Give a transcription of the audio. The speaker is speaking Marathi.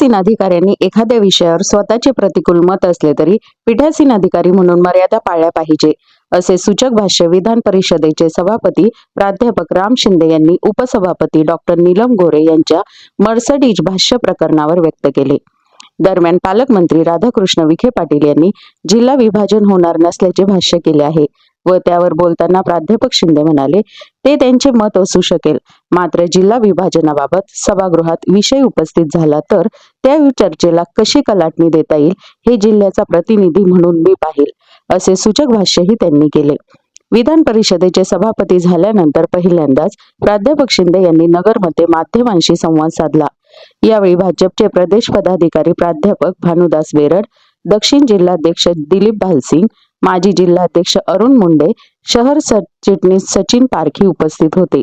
पीठासीन अधिकाऱ्यांनी एखाद्या विषयावर स्वतःचे प्रतिकूल मत असले तरी पीठासीन अधिकारी म्हणून मर्यादा पाळल्या पाहिजे असे सूचक भाष्य विधान परिषदेचे सभापती प्राध्यापक राम शिंदे यांनी उपसभापती डॉक्टर नीलम गोरे यांच्या मर्सडीज भाष्य प्रकरणावर व्यक्त केले. दरम्यान पालकमंत्री राधाकृष्ण विखे पाटील यांनी जिल्हा विभाजन होणार नसल्याचे भाष्य केले आहे. व त्यावर बोलताना प्राध्यापक शिंदे म्हणाले ते त्यांचे मत असू शकेल. मात्र जिल्हा विभाजनाबाबत सभागृहात विषय उपस्थित झाला तर त्या चर्चेला कशी कलाटणी देता येईल हे जिल्ह्याचा प्रतिनिधी म्हणून मी पाहिल असे सूचक भाष्यही त्यांनी केले. विधान परिषदेचे सभापती झाल्यानंतर पहिल्यांदाच प्राध्यापक शिंदे यांनी नगरमध्ये माध्यमांशी संवाद साधला. यावेळी भाजपचे प्रदेश पदाधिकारी प्राध्यापक भानुदास बेरड दक्षिण जिल्हाध्यक्ष दिलीप भालसिंग माजी जिल्हाध्यक्ष अरुण मुंडे शहर सरचिटणीस सचिन पारखी उपस्थित होते.